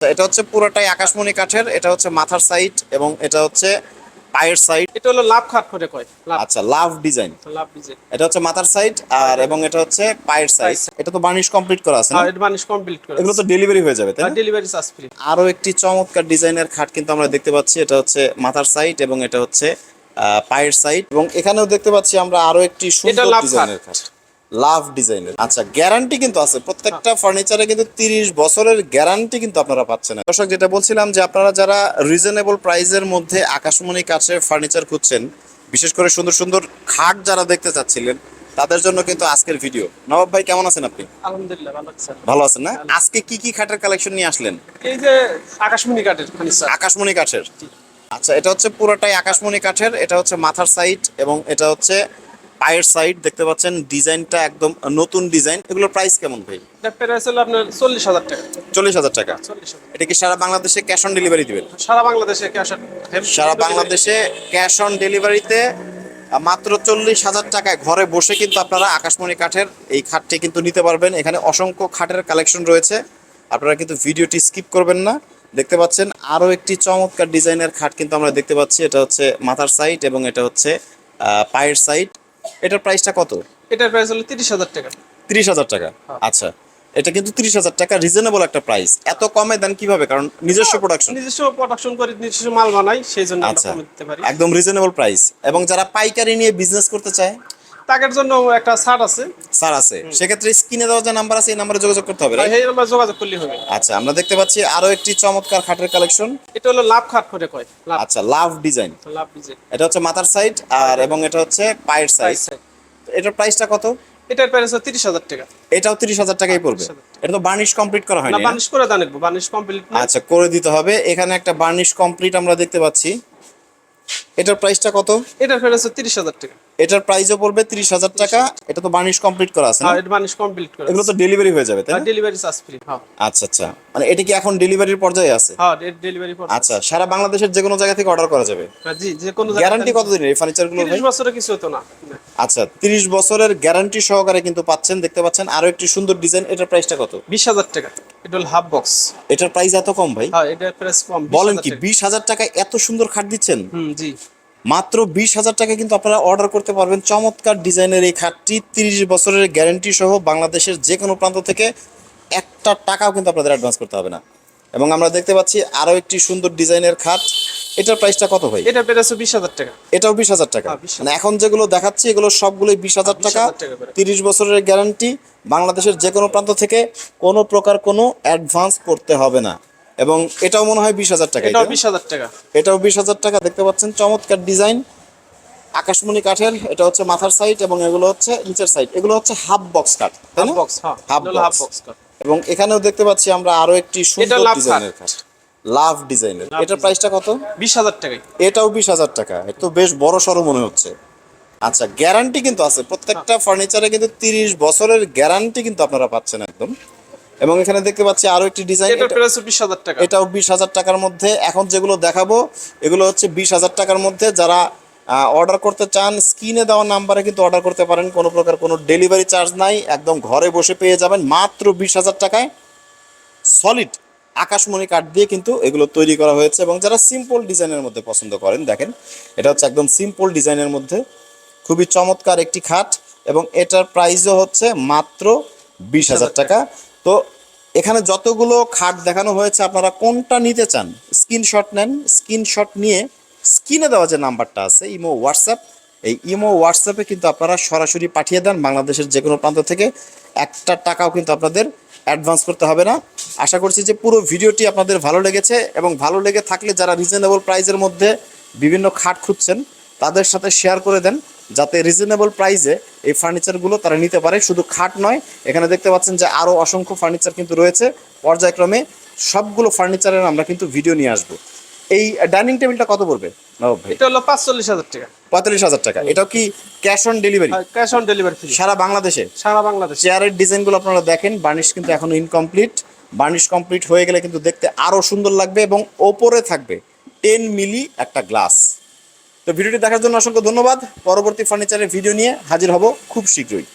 এটা হচ্ছে পুরোটাই আকাশমণি কাঠের এটা হচ্ছে মাথার সাইড এবং এটা হচ্ছে পায়ের সাইড এটা হলো লাভ খাট করে কয় আচ্ছা লাভ ডিজাইন লাভ ডিজাইন এটা হচ্ছে মাথার সাইড আর এবং এটা হচ্ছে পায়ের সাইড এটা তো বার্নিশ কমপ্লিট করা আছে না? এটা মানুষ কমপ্লিট করে এগুলো তো ডেলিভারি হয়ে যাবে তাই না? ডেলিভারি চার্জ ফ্রি আরও একটি চমৎকার ডিজাইনের খাট কিন্তু আমরা দেখতে পাচ্ছি এটা হচ্ছে মাথার সাইড এবং এটা হচ্ছে আহ, পায়ের সাইড এবং এখানেও দেখতে পাচ্ছি আমরা আরও একটি সুন্দর ডিজাইনের খাট। লাভ ডিজাইনের। আচ্ছা গ্যারান্টি কিন্তু আছে। প্রত্যেকটা ফার্নিচারে কিন্তু তিরিশ বছরের গ্যারান্টি কিন্তু আপনারা পাচ্ছেন। দর্শক যেটা বলছিলাম যে আপনারা যারা রিজনেবল প্রাইসের মধ্যে আকাশমণি কাঠের ফার্নিচার খুঁজছেন বিশেষ করে সুন্দর সুন্দর খাট যারা দেখতে চাচ্ছিলেন তাদের জন্য কিন্তু আজকের ভিডিও নবাব ভাই কেমন আছেন আপনি? আলহামদুলিল্লাহ ভালো আছে ভালো আছেন না? আজকে কি কি খাটের কালেকশন নিয়ে আসলেন? এই যে আকাশমণি কাঠের ফার্নিচার আকাশমণি কাঠের। আচ্ছা এটা হচ্ছে পুরোটাই আকাশমণি কাঠের এটা হচ্ছে মাথার সাইড এবং এটা হচ্ছে পায়ের সাইড দেখতে পাচ্ছেন ডিজাইনটা একদম নতুন ডিজাইন। এগুলোর প্রাইস কেমন ভাই? এটা প্রাইস হলো আপনার চল্লিশ হাজার টাকা। চল্লিশ হাজার টাকা। এটা কি সারা বাংলাদেশে ক্যাশ অন ডেলিভারি দিবেন? সারা বাংলাদেশে ক্যাশ অন সারা বাংলাদেশে ক্যাশ অন ডেলিভারিতে মাত্র চল্লিশ হাজার টাকায় ঘরে বসে কিন্তু আপনারা আকাশমণি কাঠের এই খাটটি কিন্তু নিতে পারবেন। এখানে অসংখ্য খাটের কালেকশন রয়েছে। আপনারা কিন্তু ভিডিওটি স্কিপ করবেন না। দেখতে পাচ্ছেন আরও একটি চমৎকার ডিজাইনের খাট কিন্তু আমরা দেখতে পাচ্ছি। এটা হচ্ছে মাথার সাইড এবং এটা হচ্ছে পায়ের সাইড এটার প্রাইসটা কত? এটার প্রাইস হলো তিরিশ হাজার টাকা। তিরিশ হাজার টাকা? আচ্ছা এটা কিন্তু তিরিশ হাজার টাকা রিজনেবল একটা প্রাইস এত কমে দেন কীভাবে? কারণ নিজস্ব প্রোডাকশন নিজস্ব প্রোডাকশন করে নিজস্ব মাল বানাই সেই জন্য আমরা আচ্ছা কমে দিতে পারি। একদম রিজনেবল প্রাইস এবং যারা পাইকারি নিয়ে বিজনেস করতে চায় তাদের জন্য একটা ছাড় আছে। স্যার আছে। সেক্ষেত্রে স্ক্রিনে দেওয়া যে নাম্বার আছে এই নাম্বারে যোগাযোগ করতে হবে right? সেই নাম্বার যোগাযোগ করলে হবে। আচ্ছা আমরা দেখতে পাচ্ছি আরও একটি চমৎকার খাটের কালেকশন এটা হলো লাভ খাট করে কয়? লাভ। আচ্ছা লাভ ডিজাইন লাভ ডিজাইন এটা হচ্ছে মাথার সাইড আর এবং এটা হচ্ছে পায়ের সাইড এটার প্রাইসটা কত? এটার প্রাইস তিরিশ হাজার টাকা। এটাও তিরিশ হাজার টাকাই পড়বে। এটা তো বার্নিশ কমপ্লিট করা হয়নি না? বানিশ করে দাঁড়াবো বানিশ কমপ্লিট আচ্ছা করে দিতে হবে। এখানে একটা বার্নিশ কমপ্লিট আমরা দেখতে পাচ্ছি। এটার প্রাইসটা কত? এটার প্রাইস তিরিশ হাজার টাকা। এটার প্রাইসও পড়বে তিরিশ হাজার টাকা। এটা তো বার্নিশ কমপ্লিট করা আছে না? আর এটা বানিশ কমপ্লিট করে এগুলো তো ডেলিভারি হয়ে যাবে তাই না? ডেলিভারি চার্জ ফ্রি হ্যাঁ। আচ্ছা আচ্ছা। মানে এটা কি এখন ডেলিভারির পর্যায়ে আছে? হ্যাঁ ডেলিভারি পর আচ্ছা সারা বাংলাদেশের যে কোনো জায়গা থেকে অর্ডার করা যাবে। হ্যাঁ, জি যে কোনো গ্যারান্টি কতদিনের এই ফার্নিচারগুলো তিরিশ বছরে কিছু হতো না। আচ্ছা তিরিশ বছরের গ্যারান্টি সহকারে কিন্তু পাচ্ছেন দেখতে পাচ্ছেন। আরও একটি সুন্দর ডিজাইন এটার প্রাইসটা কত? বিশ হাজার টাকা। এটা হলো হাফ বক্স এটার প্রাইস এত কম ভাই? হ্যাঁ এটার প্রাইস কম বলেন কি টাকা। বিশ হাজার টাকায় এত সুন্দর খাট দিচ্ছেন? হুম জি। মাত্র বিশ হাজার টাকা কিন্তু আপনারা অর্ডার করতে পারবেন। চমৎকার ডিজাইনের এই খাটটি তিরিশ বছরের গ্যারেন্টি সহ বাংলাদেশের যে কোনো প্রান্ত থেকে একটা টাকাও কিন্তু আপনাদের অ্যাডভান্স করতে হবে না। এবং আমরা দেখতে পাচ্ছি আরও একটি সুন্দর ডিজাইনের খাট। এটার প্রাইসটা কত ভাই? এটা প্রাইস বিশ হাজার টাকা। এটাও বিশ হাজার টাকা। হ্যাঁ, 20,000 মানে এখন যেগুলো দেখাচ্ছি এগুলো সবগুলোই বিশ হাজার টাকা। টাকা তিরিশ বছরের গ্যারান্টি বাংলাদেশের যে কোনো প্রান্ত থেকে কোনো প্রকার কোনো অ্যাডভান্স করতে হবে না। এবং এটাও মনে হয় বিশ হাজার টাকা এটাও বিশ হাজার টাকা। এটাও বিশ হাজার টাকা দেখতে পাচ্ছেন চমৎকার ডিজাইন। আকাশমণি কাঠের এটা হচ্ছে মাথার সাইড এবং এগুলো হচ্ছে নিচের সাইড এগুলো হচ্ছে হাফ বক্স কাঠ তাই হাফ না? বক্স হ্যাঁ হাফ। বক্স এবং এখানেও দেখতে পাচ্ছি আমরা আরও একটি সুন্দর ডিজাইনের কাঠ। লাভ ডিজাইনের। এটার প্রাইসটা কত? বিশ হাজার টাকা এটাও বিশ হাজার টাকা। এ তো বেশ বড় সড়ো মনে হচ্ছে। আচ্ছা গ্যারান্টি কিন্তু আছে। প্রত্যেকটা ফার্নিচারে কিন্তু তিরিশ বছরের গ্যারান্টি কিন্তু আপনারা পাচ্ছেন একদম। এবং এখানে দেখতে পাচ্ছি আরও একটি ডিজাইন প্রাইস বিশ হাজার টাকা। এটাও বিশ হাজার টাকার মধ্যে। এখন যেগুলো দেখাবো এগুলো হচ্ছে বিশ হাজার টাকার মধ্যে। যারা অর্ডার করতে চান স্ক্রিনে দেওয়া নাম্বারে কিন্তু অর্ডার করতে পারেন। কোনো প্রকার কোনো ডেলিভারি চার্জ নাই। একদম ঘরে বসে পেয়ে যাবেন। মাত্র বিশ হাজার টাকায় সলিড আকাশমণি কাঠ দিয়ে কিন্তু এগুলো তৈরি করা হয়েছে। এবং যারা সিম্পল ডিজাইনের মধ্যে পছন্দ করেন দেখেন এটা হচ্ছে একদম সিম্পল ডিজাইনের মধ্যে। খুবই চমৎকার একটি খাট। এবং এটার প্রাইসও হচ্ছে মাত্র বিশ হাজার টাকা। তো এখানে যতগুলো খাট দেখানো হয়েছে, আপনারা কোনটা নিতে চান? স্ক্রিনশট নেন স্ক্রিনশট নিয়ে স্ক্রিনে দেওয়া যে নাম্বারটা আছে, ইমো হোয়াটসঅ্যাপ এই ইমো হোয়াটসঅ্যাপে কিন্তু আপনারা সরাসরি পাঠিয়ে দেন বাংলাদেশের যে কোনো প্রান্ত থেকে। একটা টাকাও কিন্তু আপনাদের অ্যাডভান্স করতে হবে না। আশা করছি যে পুরো ভিডিওটি আপনাদের ভালো লেগেছে এবং ভালো লেগে থাকলে যারা রিজনেবল প্রাইজের মধ্যে বিভিন্ন খাট খুঁজছেন, তাদের সাথে শেয়ার করে দেন। যাতে রিজনেবল প্রাইসে এই ফার্নিচারগুলো তারা নিতে পারে। শুধু খাট নয় এখানে দেখতে পাচ্ছেন যে আরও অসংখ্য ফার্নিচার কিন্তু রয়েছে। পর্যায়ক্রমে সবগুলো ফার্নিচারের আমরা কিন্তু ভিডিও নিয়ে আসব। এই ডাইনিং টেবিলটা কত পড়বে? এটা হলো পাঁচচল্লিশ হাজার টাকা। পঁয়তাল্লিশ হাজার টাকা। এটাও কি cash on delivery cash on delivery সারা বাংলাদেশে? সারা বাংলাদেশ। চেয়ারের ডিজাইনগুলো আপনারা দেখেন বার্নিশ কিন্তু এখনও ইনকমপ্লিট বার্নিশ কমপ্লিট হয়ে গেলে কিন্তু দেখতে আরও সুন্দর লাগবে এবং ওপরে থাকবে টেন মিলি একটা গ্লাস তো ভিডিওটি দেখার জন্য অসংখ্য ধন্যবাদ। পরবর্তী ফার্নিচারের ভিডিও নিয়ে হাজির হব খুব শীঘ্রই।